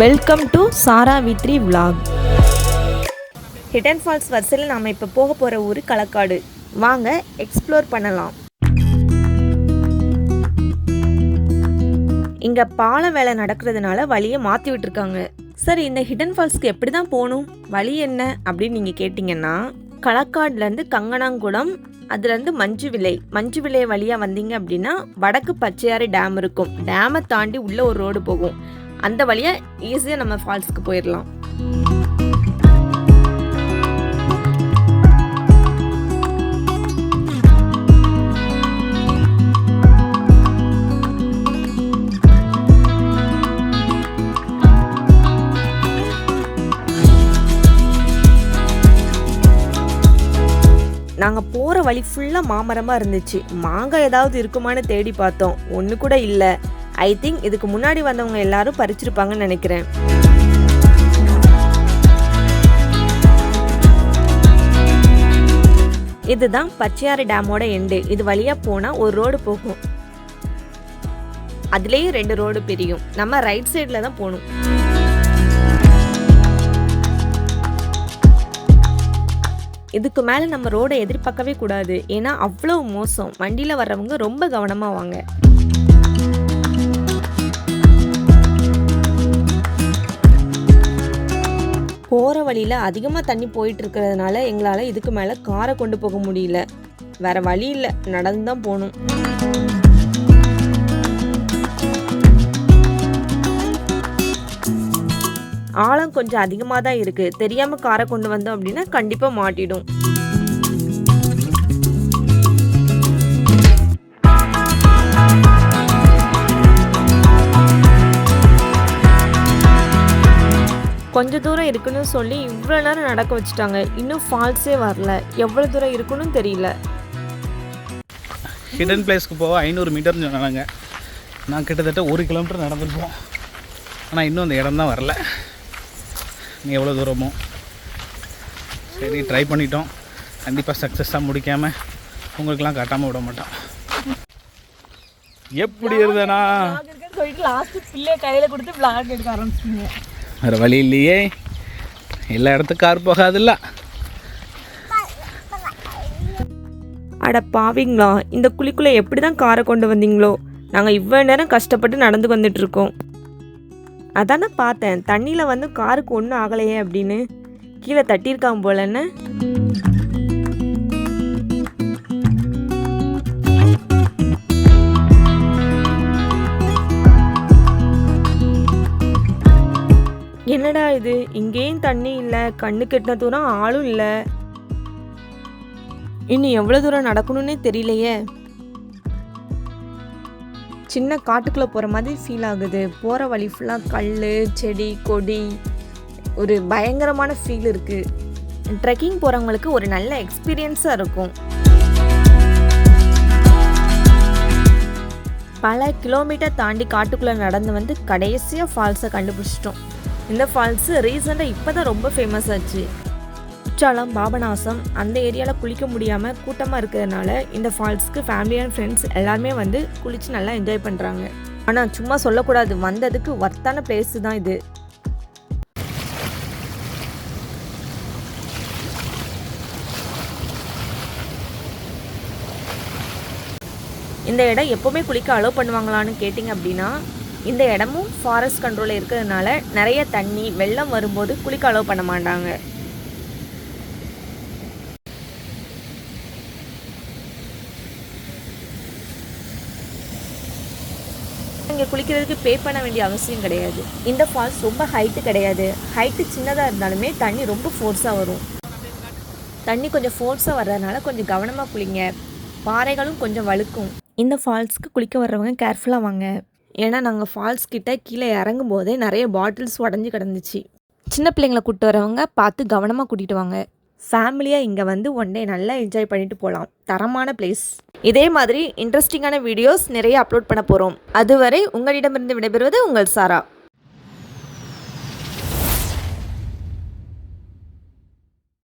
Welcome to Sara விட்ரி vlog hidden falls வரிசையில் நாம் இப்போ போக போகிற ஊர் களக்காடு. வாங்க எக்ஸ்ப்ளோர் பண்ணலாம். இங்கே பால வேலை நடக்கிறதுனால வழியை மாற்றி விட்டுருக்காங்க. சரி இந்த ஹிடன் ஃபால்ஸ்க்கு எப்படி தான் போகணும்? வழி என்ன? அப்படின்னு நீங்கள் கேட்டிங்கன்னா களக்காடுலேருந்து கங்கனாங்குளம் அதுலேருந்து மஞ்சு விலை மஞ்சு விலை வழியாக வந்தீங்க அப்படின்னா வடக்கு பச்சையாறு டேம் இருக்கும். டேமை தாண்டி உள்ளே ஒரு ரோடு போகும். அந்த வழியாக ஈஸியாக நம்ம ஃபால்ஸ்க்கு போயிடலாம் நாங்கள் போகிற வழி ஃபுல்லாக மாமரமாக இருந்துச்சு. மாங்காய் ஏதாவது இருக்குமான்னு தேடி பார்த்தோம். ஒன்று கூட இல்லை. ஐ திங்க் இதுக்கு முன்னாடி வந்தவங்க எல்லாரும் பறிச்சிருப்பாங்கன்னு நினைக்கிறேன். இதுதான் பச்சையாறு டேமோட எண்டு. இது வழியாக போனால் ஒரு ரோடு போகும். அதுலேயும் ரெண்டு ரோடு பிரியும். நம்ம ரைட் சைடில் தான் போகணும் இதுக்கு மேலே நம்ம ரோடை எதிர்பார்க்கவே கூடாது. ஏன்னா அவ்வளோ மோசம். வண்டியில் வர்றவங்க ரொம்ப கவனமாக வாங்க. போகிற வழியில் அதிகமாக தண்ணி போயிட்டு இருக்கிறதுனால எங்களால் இதுக்கு மேலே காரை கொண்டு போக முடியல. வேற வழி இல்லை. நடந்து தான் போகணும் ஆழம் கொஞ்சம் அதிகமாக தான் இருக்குது தெரியாமல் காரை கொண்டு வந்தோம் அப்படின்னா கண்டிப்பாக மாட்டிடும். கொஞ்ச தூரம் இருக்குன்னு சொல்லி இவ்வளோ நேரம் நடக்க வச்சுட்டாங்க. இன்னும் ஃபால்ஸே வரல. எவ்வளோ தூரம் இருக்குன்னு தெரியல. ஹிடன் பிளேஸ்க்கு போக ஐநூறு மீட்டர்னு சொன்னாங்க. நான் கிட்டத்தட்ட ஒரு கிலோமீட்டர் நடந்துருப்போம். ஆனால் இன்னும் அந்த இடம் தான் வரல. நீ எவ்வளோ தூரமோ. சரி ட்ரை பண்ணிட்டோம். கண்டிப்பாக சக்ஸஸாக முடிக்காமல் உங்களுக்கெல்லாம் காட்டாமல் விட மாட்டோம். எப்படி இருந்தேனா? போயிட்டு லாஸ்ட்டு பிள்ளைய கையில் கொடுத்து பிளாக் எடுக்க ஆரம்பிச்சிங்க வேறு வழி இல்லையே. எல்லா இடத்துக்கும் கார் போகாதுல்ல. அட பாவிங்களா இந்த குழிக்குள்ளே எப்படி தான் காரை கொண்டு வந்தீங்களோ? நாங்கள் இவ்வளோ நேரம் கஷ்டப்பட்டு நடந்து வந்துட்டு இருக்கோம் அதானே பார்த்தேன் தண்ணியில் வந்து காருக்கு ஒன்றும் ஆகலையே அப்படின்னு. கீழே தட்டியிருக்கான் போலன்னு. என்னடா இது? இங்கேயும் தண்ணி இல்லை கண்ணு கெட்டின தூரம் ஆளும் இல்லை. இன்னும் எவ்வளோ தூரம் நடக்கணும்னே தெரியலையே. சின்ன காட்டுக்குள்ளே போகிற மாதிரி ஃபீல் ஆகுது. போகிற வழி ஃபுல்லாக கல் செடி கொடி. ஒரு பயங்கரமான ஃபீல் இருக்குது ட்ரெக்கிங் போகிறவங்களுக்கு ஒரு நல்ல எக்ஸ்பீரியன்ஸாக இருக்கும். பல கிலோமீட்டர் தாண்டி காட்டுக்குள்ளே நடந்து வந்து கடைசியாக ஃபால்ஸை கண்டுபிடிச்சிட்டோம். இந்த ஃபால்ஸு ரீசெண்டாக இப்போ தான் ரொம்ப ஃபேமஸ் ஆச்சு. குற்றாலம் பாபநாசம் அந்த ஏரியாவில் குளிக்க முடியாமல் கூட்டமாக இருக்கிறதுனால இந்த ஃபால்ஸ்க்கு ஃபேமிலி அண்ட் ஃப்ரெண்ட்ஸ் எல்லாருமே வந்து குளித்து நல்லா என்ஜாய் பண்ணுறாங்க ஆனால் சும்மா சொல்லக்கூடாது. வந்ததுக்கு ஒர்த்தான பிளேஸ் தான் இது. இந்த இடம் எப்போவுமே குளிக்க அலோவ் பண்ணுவாங்களான்னு கேட்டிங்க அப்படின்னா இந்த இடமும் ஃபாரஸ்ட் கண்ட்ரோலில் இருக்கிறதுனால நிறைய தண்ணி வெள்ளம் வரும்போது குளிக்க அலோவ் பண்ண மாட்டாங்க. இங்கே குளிக்கிறதுக்கு பே பண்ண வேண்டிய அவசியம் கிடையாது. இந்த ஃபால்ஸ் ரொம்ப ஹைட்டு கிடையாது. ஹைட்டு சின்னதாக இருந்தாலுமே தண்ணி ரொம்ப ஃபோர்ஸாக வரும். தண்ணி கொஞ்சம் ஃபோர்ஸாக வர்றதுனால கொஞ்சம் கவனமாக குளிங்க. பாறைகளும் கொஞ்சம் வழுக்கும். இந்த ஃபால்ஸ்க்கு குளிக்க வர்றவங்க கேர்ஃபுல்லாக வாங்க. ஏன்னா நாங்கள் ஃபால்ஸ் கிட்ட கீழே இறங்கும் போதே நிறைய பாட்டில்ஸ் உடஞ்சி கிடந்துச்சு. சின்ன பிள்ளைங்களை கூப்பிட்டு வரவங்க பார்த்து கவனமாக கூட்டிகிட்டு வாங்க. ஃபேமிலியாக இங்கே வந்து ஒன் டே நல்லா என்ஜாய் பண்ணிட்டு போகலாம் தரமான பிளேஸ் இதே மாதிரி இன்ட்ரெஸ்டிங்கான வீடியோஸ் நிறைய அப்லோட் பண்ண போகிறோம் அதுவரை உங்களிடமிருந்து விடைபெறுவது உங்கள் சாரா.